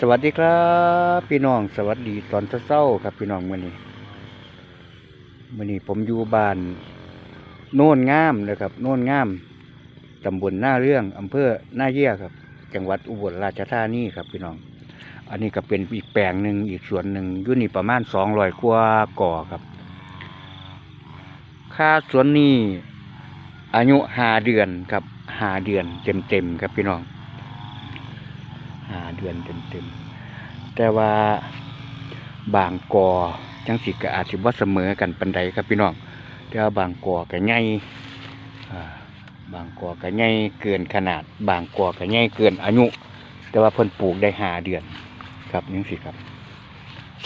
สวัสดีครับ พี่น้องสวัสดีตอนเช้าครับ พี่น้องมื้อนี้มื้อนี้ผมอยู่บ้านโน่นงามนะครับโน่นงามตำบลหน้าเรื่องอำเภอหน้าเยี่ยครับ จังหวัดอุบลราชธานีครับพี่น้อง อันนี้ก็เป็นอีกแปลงหนึ่งอีกส่วนหนึ่งอยู่นี่ประมาณสองร้อยกว่าก่อครับ ค่าสวนนี้อายุหาเดือนครับหาเดือนเต็มๆครับพี่น้องาเดือนเต็มๆแต่ว่าบางกอจังสิก็อาจสิบ่เสมอกันปันใดครับพี่น้องแต่ว่าบางกอก็ใหญ่บางกอก็ใหญ่เกินขนาด บางกอก็ใหญ่เกินอายุ แต่ว่าเพิ่นปลูกได้หาเดือนครับจังสิครับ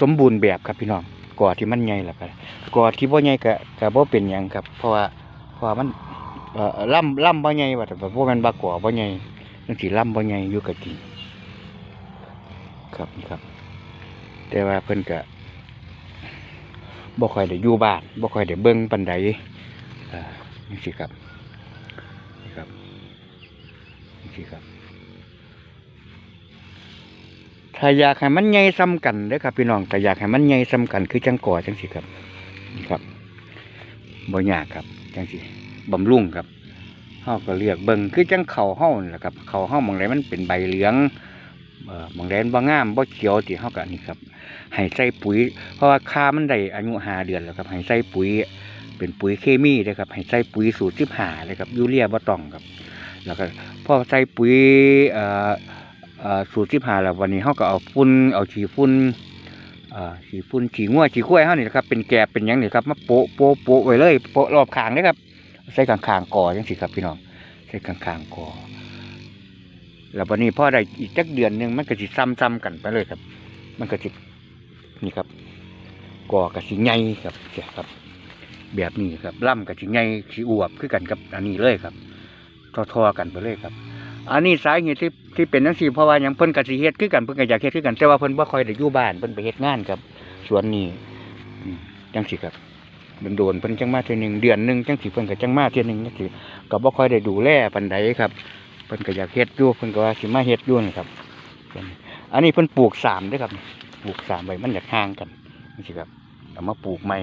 สมบูรณ์แบบครับพี่น้องกอที่มันใหญ่ล่ะครับกอที่บ่ใหญ่ก็ก็บ่เป็นหยังครับ เพราะว่าเพราะมันล่ำล่ำบ่ใหญ่ว่าแต่ว่าบ่แม่นบ่ากอบ่ใหญ่จังสิล่ำบ่ใหญ่อยู่ก็จริง ครับครับ แต่ว่าเพิ่นก็บ่ค่อยได้อยู่บ้านบ่ค่อยได้เบิ่งปานใดอ่านี่สิครับนี่ครับนี่สิครับถ้าอยากให้มันใหญ่ซ้ำกันเด้อครับพี่น้องแต่อยากให้มันใหญ่ซ้ำกันคือจังก่อจังสิครับนี่ครับบ่ยากครับจังสิบำรุงครับเฮาก็เลือกเบิ่งคือจังเขาเฮานี่แหละครับเขาเฮาหมองใดมันเป็นใบเหลือง เอ่อหมองแดนบ่งงามบ่เขียวที่เฮาก็นี่ครับให้ใส่ปุ๋ย เพราะว่าคามันได้อายุ5เดือนแล้วครับให้ใส่ปุ๋ย เป็นปุ๋ยเคมีเด้อครับให้ใส่ปุ๋ยสูตร15เลยครับยูเรียบ่ต้องครับ แล้วก็พอใส่ปุ๋ยเอ่อเอ่อสูตร15แล้ววันนี้เฮาก็เอาฝุ่นเอาฉีฝุ่นฉีฝุ่นฉีงัวฉีข้วยเฮานี่นะครับเป็นแกบเป็นยังนี่ครับมาโปะโปะโปะไว้เลยโปะรอบขางเด้อครับใส่ข้างๆกอจังซี่ครับพี่น้องใส่ข้างๆกอ แล้ววันนี้พ่อได้อีกจักเดือนหนึ่งมันก็สิซ้ำๆกันไปเลยครับ มันก็สินี่ครับกอกับสิใหญ่ครับเสียครับ แบบนี้ครับล่ำกับสิใหญ่สิอวบคือกันกับอันนี้เลยครับทอๆกันไปเลยครับ อันนี้สาเหตุที่ที่เป็นจังซี่เพราะว่ายังเพิ่นก็สิเฮ็ดคือกันเพิ่นก็อยากเฮ็ดคือกันแต่ว่าเพิ่นบ่คอยได้อยู่บ้านเพิ่นไปเฮ็ดงานครับสวนนี้จังสิครับโดนๆเพิ่นจังมาเทื่อหนึ่งเดือนหนึ่งจังสิเพิ่นก็จังมาเทื่อหนึ่งจังสิก็บ่คอยได้ดูแลปานใดครับ พิ่นก็อยากเฮ็ดอยู่เพิ่นก็ว่าสิมาเฮ็ดอยู่นี่ครับ อันนี้เพิ่นปลูกสามด้อครับปลูกสามไว้มันอยากห่างกันนี่สิครับเอามาปลูกใหม่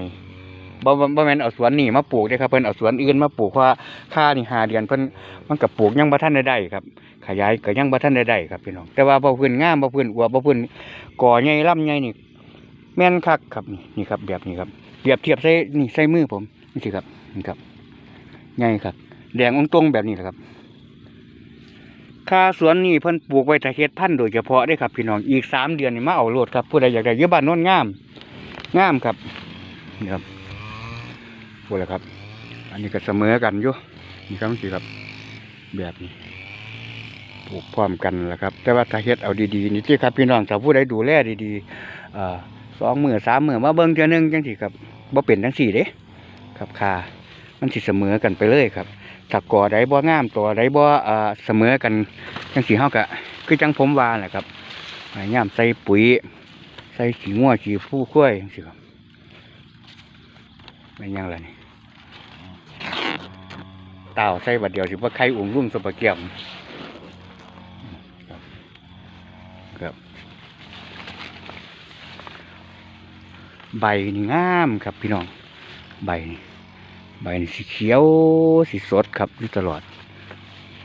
บ่บ่แม่นเอาสวนนี่มาปลูกเด้ครับเพิ่นเอาสวนอื่นมาปลูกเพราะว่าค่านี่หาเดือนเพิ่นมันก็ปลูกยังบ่ทันได้ได้ครับ ขยายก็ยังบ่ทันได้ได้ครับพี่น้องแต่ว่าบ่พื้นงามบ่พื้นอวบบ่พื้นก่อใหญ่ลำใหญ่นี่แม่นคักครับนี่นี่ครับ แบบนี้ครับเปรียบเทียบใส่นี่ใส่มือผมนี่สิครับนี่ครับใหญ่ครับ แดงองตรงแบบนี้แหละครับ ค่าสวนนี่เพิ่นปลูกไว้แต่เฮ็ดพันธุ์โดยเฉพาะได้ครับพี่น้องอีกสามเดือนนี่มาเอาโลดครับผู้ใดอยากได้เยอะบ้านนนงามงามครับนี่ครับพูดแล้วครับ อันนี้ก็เสมอกันอยู่นี่ครับสิครับ แบบนี้ปลูกพร้อมกันแหละครับ แต่ว่าถ้าเฮ็ดเอาดีๆนี่ที่ครับพี่น้องถ้าผู้ใดดูแลดีๆสองมือสามมือมาเบิ่งเทื่อนึงจังสิครับบ่เป็นจังสี่เด้ครับค่ามันสิเสมอกันไปเลยครับ ถ้าก่อใดบ่งามตัวใดบ่เอ่อเสมอกันจังสีเฮาก็คือจังผมวาแหละครับให้ยามใส่ปุ๋ย ใส่ขี้งัวขี้ผู้ข้วยจังซี่ครับแม่นยังล่ะนี่เต่าใส่บัดเดียวสิบ่าไข่อุ่งรุ่งสปะเกียมครับครับใบนี่งามครับพี่น้อง ใบนี่ ใบนี่สีเขียวสีสดครับอยู่ตลอด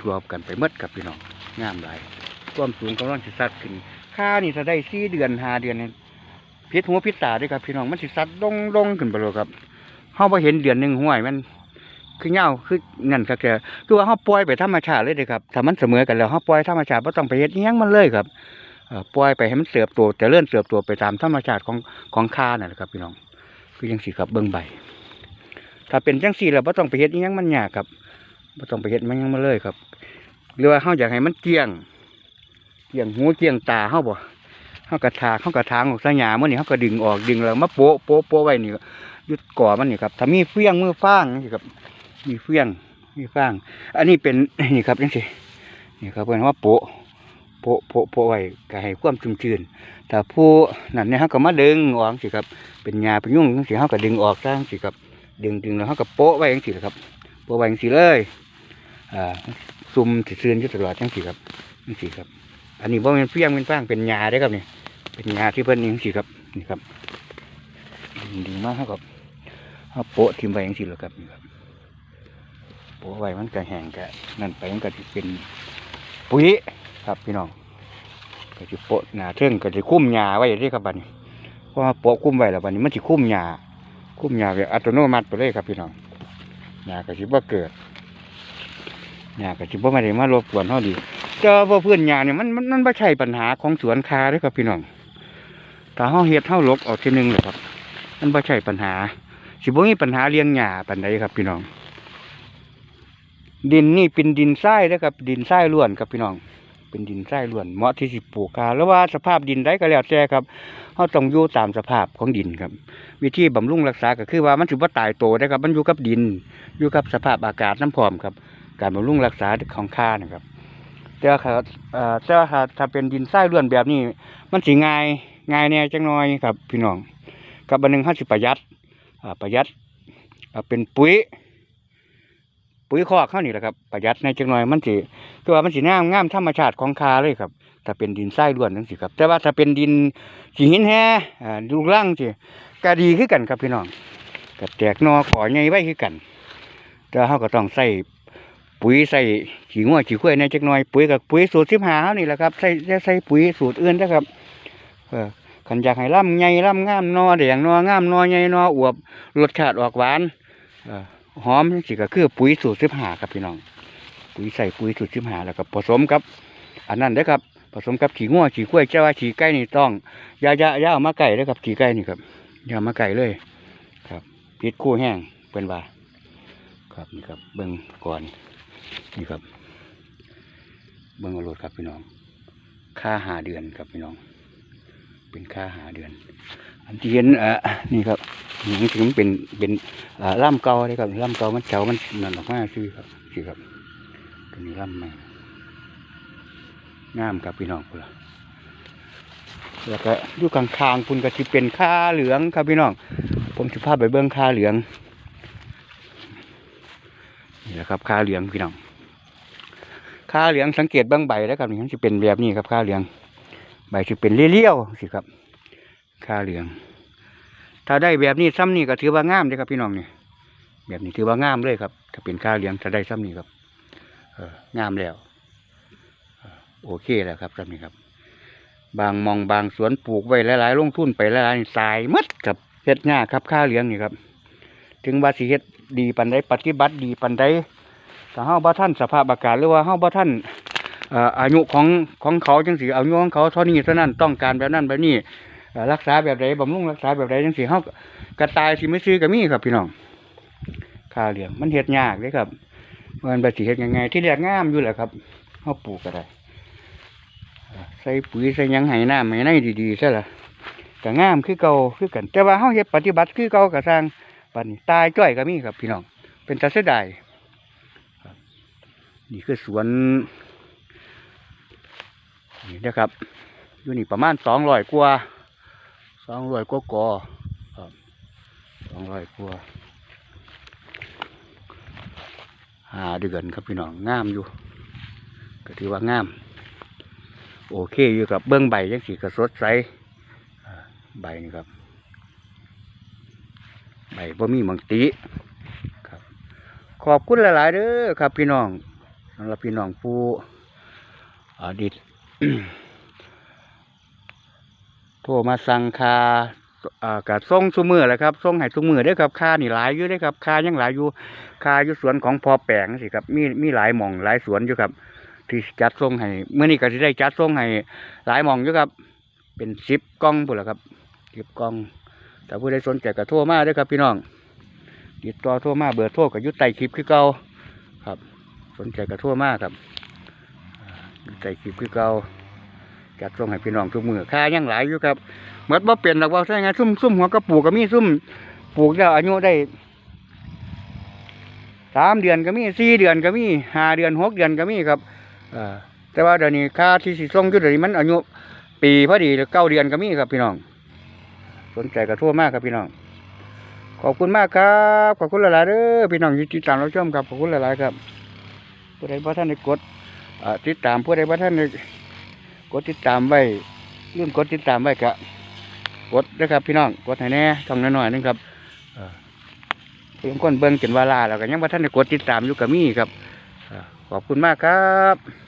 รวมกันไปหมดครับพี่น้องงามหลายความสูงกำลังสิสัดขึ้นค่านี่ถ้าได้สี่เดือนหาเดือนนี่พิษหัวพิษตาด้วยครับพี่น้องมันสิสัดลงลงขึ้นไปเลยครับเฮาพอเห็นเดือนหนึ่งห้วยมันคือเงาคือนั่นครับแกคือว่าเฮาปล่อยไปธรรมชาติเลยเด้อครับถ้ามันเสมอกันแล้วเฮาปล่อยธรรมชาติบ่ต้องไปเฮ็ดอิหยังมันเลยครับปล่อยไปให้มันเติบโตแต่เลื่อนเติบโตไปตามธรรมชาติของของค่านั่นแหละครับพี่น้องคือจังสิครับเบิ่งใบ ถ้าเป็นจังสี่แล้วบ่ต้องไปเฮ็ดอิหยังมันยากครับบ่ต้องไปเฮ็ดมันยังมาเลยครับ หรือว่าเฮาอยากให้มันเกลี้ยง เกลี้ยงหูเกลี้ยงตาเฮาบ่เฮากระถาเฮากระถางออกสายหญ้ามื้อนี้เฮาก็ดึงออกดึงแล้วมาโปะโปะโปะไว้นี่ยึดก่อมันนี่ครับถ้ามีเฟี้ยงมือฟางนี่ครับ มีเฟี้ยงมีฟาง อันนี้เป็นนี่ครับจังซี่นี่ครับเพิ่นว่าโปะโปะโปะโปะไว้ก็ให้ความชุ่มชื้นถ้าผู้นั่นเนี่ยเฮาก็มาดึงออกจังซี่ครับ เป็นหญ้าเป็นยุ่งจังซี่เฮาก็ดึงออกซะจังซี่ครับ ดึงดึงแล้วเขาก็โปะไว้จังสิแหละครับโปะไว้จังสิเลยอ่าซุ่มสิเสื่อนอยู่ตลอดจังสิครับจังสิครับ อันนี้บ่เป็นเพี้ยงเป็นฟางเป็นหญ้าได้ครับนี่เป็นหญ้าที่เพิ่นนี่จังซี่ครับนี่ครับดีมากครับเอาโปะทิ่มไว้จังซี่แล้วครับนี่ครับโปะไว้มันก็แห้งก็นั่นไปมันก็สิเป็นปุ๋ยครับพี่น้องก็สิโปะหนาเทิงก็สิคุ้มหญ้าไว้เด้ครับบัดนี้เพราะว่าโปะคุ้มไว้แล้วบัดนี้มันสิคุ้มหญ้า คุ้มหญ้าแบบอัตโนมัติไปเลยครับพี่น้องหญ้าก็สิบว่าเกิดหญ้าก็สิบว่าไมาได้มารบกวนเฮาดีเจอว่าเพื่อนยาเนี่ยมันมันมันไม่ใช่ปัญหาของสวนคาเด้ครับพี่น้องแต่เฮาเฮ็ดเฮาลกออกทีหนึงเลยครับ มันไม่ใช่ปัญหา สิบ่มีปัญหาเลี้ยงหญ้าปานใดครับพี่น้อง ดินนี่เป็นดินทรายเด้ครับ ดินทรายล้วนครับพี่น้อง เป็นดินทรายล้วนเหมาะที่สิปลูกคาแล้วว่าสภาพดินใดก็แล้วแต่ครับเฮาต้องอยู่ตามสภาพของดินครับ วิธีบำรุงรักษาก็คือว่ามันสิบ่าตายโตได้ครับ มันอยู่กับดิน อยู่กับสภาพอากาศน้ำพร้อมครับ การบำรุงรักษาของคานะครับแต่ว่าเอ่อแต่ว่าถ้าถ้าเป็นดินทรายล้วนแบบนี้ มันสิง่ายง่ายแน่จังน้อยครับ พี่น้องกับอันหนึงเฮาสิประหยัดอ่าประหยัดอ่าเป็นปุ๋ย ปุ๋ยคอกเข้านี่แหละครับประหยัดในจังน้อยมันสิคือว่ามันสิงามงามธรรมชาติของคาเลยครับถ้าเป็นดินทรายล้วนจังซี่ครับ แต่ว่าถ้าเป็นดินหินแห่อ่าลูกรังสิก็ดีคือกันครับพี่น้องก็แตกนอขอใหญ่ไว้คือกันแต่เฮาก็ต้องใส่ปุ๋ยใส่ขี้งัวขี้ข้วยในจักหน่อยปุ๋ยกับปุ๋ยสูตรสิบหานี่แหละครับใส่จะใส่ปุ๋ยสูตรอื่นนะครับเออขันอยากให้ล่ำใหญ่ล่ำงามนอแดงนองามนอใหญ่นออวบรสชาติออกหวานเออ หอมจังสิก็คือปุ๋ยสูตรสิบหาครับพี่น้อง ปุ๋ยใส่ปุ๋ยสูตรสิบหาแล้วก็ผสมกับ อันนั้นเด้ครับผสมกับขี้งัวขี้ข้วยเจ้าว่าขี้ไก่นี่ต้องยายายาเอามาไก่เด้ครับขี้ไก่นี่ครับยามาไก่เลย ครับพิษคู่แห้งเป็นว่าครับนี่ครับเบิ่งก่อนนี่ครับ เบิ่งอารถครับพี่น้อง ค่าหาเดือนครับพี่น้อง เป็นค่าหาเดือน อันที่เห็นอ่อนี่ครับนี่ถึงเป็นเป็นเอ่อล่ำเก่าเลยครับล่ำเก่ามันเก่ามันนั่นออกมาซื่อครับซื่อครับตัวนี้ล่ำใหม่งามครับพี่น้องพุ่นละแล้วก็อยู่กลางๆพุ่นก็จะเป็นค่าเหลืองครับพี่น้องผมจะพาไปเบิ่งค่าเหลืองนี่แหละครับค่าเหลืองพี่น้องค่าเหลืองสังเกตเบางใบแล้วครับนี่มันจะเป็นแบบนี้ครับค่าเหลืองใบจะเป็นเลี้ยวๆสิครับ ค่าเหลือง ถ้าได้แบบนี้ซ้ำนี่ก็ถือว่างามเลยครับพี่น้องนี่แบบนี้ถือว่างามเลยครับ ถ้าเป็นค่าเหลืองถ้าได้ซ้ำนี่ครับเองามแล้วโอเคแล้วครับซ้ำนี่ครับ บางมองบางสวนปลูกไว้หลายๆลงทุนไปหลายๆนี่ตายหมดครับเฮ็ดยาครับค่าเหลืองนี่ครับ ถึงว่าสิเฮ็ดดีปันใดปฏิบัติดีปันใดถ้าเฮาบ่ทันสภาพอากาศหรือว่าเฮาบ่ทันอ่ออายุของของเขาจังสิอายุของเขาเท่านี้เท่านั้นต้องการแบบนั้นแบบนี้ รักษาแบบใดบำรุงรักษาแบบใดจังสิเฮากระตายสิไม่ซื้อก็มีครับพี่น้องค่าเหลี้ยงมันเฮ็ดยากเด้ครับมันบ่สิเฮ็ดยังไงที่แรกงามอยู่แหละครับเฮาปลูกก็ได้ใส่ปุ๋ยใส่ยังให้น้ำให้ในดีๆซะล่ะก็งามคือเก่าคือกัน แต่ว่าเฮาเฮ็ดปฏิบัติคือเก่าก็สร้างปันนี้ตายจ้อยก็มีครับ พี่น้อง เป็นตาเสดายนี่คือสวนนี่นะครับอยู่นี่ประมาณสองร้อยกว่า สองร้อยกว่ากอครับสองร้อยกว่าหาเดือนครับพี่น้องงามอยู่ก็ถือว่างาม โอเคอยู่กับเบื้องใบยังสีกระสดใสใบนี่ครับ ใบบ่มีมังติครับ ขอบคุณหลาย ๆเด้อครับพี่น้องสำหรับพี่น้องผู้อดีต โทรมาสั่งคาอ่ากะส่งซุมือแหละครับส่งให้ซุมือเด้ครับค่านี่หลายอยู่เด้ครับค่ายังหลายอยู่ค่าอยู่สวนของพอแปลงสิครับมีมีหลายหม่องหลายสวนอยู่ครับ ที่จัดส่งให้เมื่อนี้ก็สิได้จัดส่งให้หลายหม่องอยู่ครับ เป็นสิบกล่องพุ่นละครับสิบกล่องถ้าผู้ใดสนใจก็โทรมาเด้ครับพี่น้องติดต่อโทรมาเบอร์โทรกับยุทธไตคลิปคือเก่าครับ สนใจก็โทรมาครับอ่ายุทธไตคลิปคือเก่า จัดส่งให้พี่น้องทุกมือค่ายังหลายอยู่ครับเหมือนว่าเปลี่ยนหรอกว่าใช่ไงซุ่มซุ่มหัวกระปลูกก็มีซุ่มปลูกแล้วอายุได้สามเดือนก็มีสี่เดือนก็มีห้าเดือนหกเดือนก็มีครับอแต่ว่าเดี๋ยวนี้ค่าที่สิส่งอยุทธนี้มันอายุปีพอดีเก้าเดือนก็มีครับพี่น้อง สนใจกระทั่วมากครับพี่น้อง ขอบคุณมากครับ ขอบคุณหลายๆเด้อพี่น้องที่ติดตามเราชมครับขอบคุณหลายๆครับผู้ใดบ่ท่านได้กดติดตามผู้ใดบ่ท่านได้ กดติดตามไว้ลืมกดติดตามไว้กะกดนะครับพี่น้องกดให้แน่ช่องน้อยๆนึงครับเออเพียงคนเบิ่งจนว่าลาแล้วก็ยังบ่ทันได้กดติดตามอยู่กับมี่ครับเออขอบคุณมากครับ